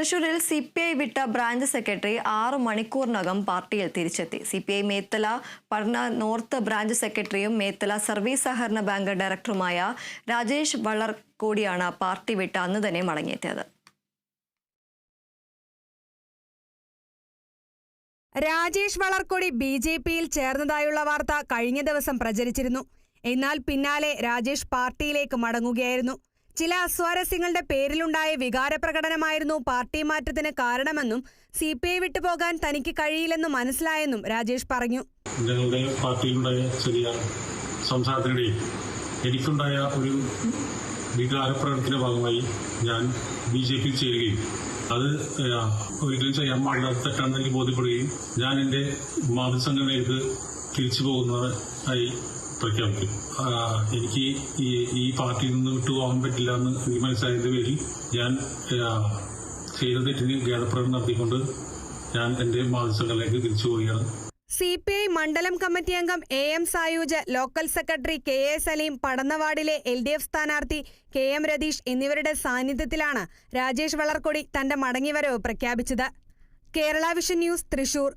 തൃശൂരിൽ C P I വിട്ട branch secretary ആറു മണിക്കൂറിനകം പാർട്ടിയിൽ തിരിച്ചെത്തി. സി പി ഐ മേത്തല പഠന നോർത്ത് ബ്രാഞ്ച് സെക്രട്ടറിയും മേത്തല സർവീസ് സഹകരണ ബാങ്ക് ഡയറക്ടറുമായ രാജേഷ് വള്ളർക്കോടിയാണ് പാർട്ടി വിട്ട് അന്ന് തന്നെ മടങ്ങിയെത്തിയത്. രാജേഷ് വളർക്കൊടി ബി ജെ പിയിൽ ചേർന്നതായുള്ള വാർത്ത കഴിഞ്ഞ ദിവസം പ്രചരിച്ചിരുന്നു. എന്നാൽ പിന്നാലെ രാജേഷ് പാർട്ടിയിലേക്ക് മടങ്ങുകയായിരുന്നു. ചില അസ്വാരസ്യങ്ങളുടെ പേരിലുണ്ടായ വികാരപ്രകടനമായിരുന്നു പാർട്ടി മാറ്റത്തിന് കാരണമെന്നും സി പി ഐ വിട്ടുപോകാൻ തനിക്ക് കഴിയില്ലെന്നും മനസ്സിലായെന്നും രാജേഷ് പറഞ്ഞു. എനിക്കുണ്ടായ ഒരു വികാരപ്രകടനത്തിന്റെ ഭാഗമായി ഞാൻ ബി ജെ പിയിൽ ചേരുകയും അത് ഒരിക്കലും ചെയ്യാൻ പാടില്ലാത്ത തെറ്റാണെന്ന് എനിക്ക് ബോധ്യപ്പെടുകയും ഞാൻ തിരിച്ചു പോകുന്നതായി പ്രഖ്യാപിക്കും എനിക്ക് ഈ ഈ പാർട്ടിയിൽ നിന്ന് വിട്ടുപോകാൻ പറ്റില്ല എന്ന് എനിക്ക് മനസ്സിലായതിന്റെ പേരിൽ ഞാൻ ചെയ്ത തെറ്റിന് ഖേദപ്രകടനം നടത്തിക്കൊണ്ട് ഞാൻ എന്റെ മാതൃസംഘടനയിലേക്ക് തിരിച്ചു പോവുകയാണ്. സി പി ഐ മണ്ഡലം കമ്മിറ്റി അംഗം A M Sayooj local secretary K A Saleem പടന്നവാടിലെ L D F സ്ഥാനാർത്ഥി കെ എം രതീഷ് എന്നിവരുടെ സാന്നിധ്യത്തിലാണ് രാജേഷ് വളർക്കൊടി തന്റെ മടങ്ങിവരവ് പ്രഖ്യാപിച്ചത്. Kerala vision news Thrissur.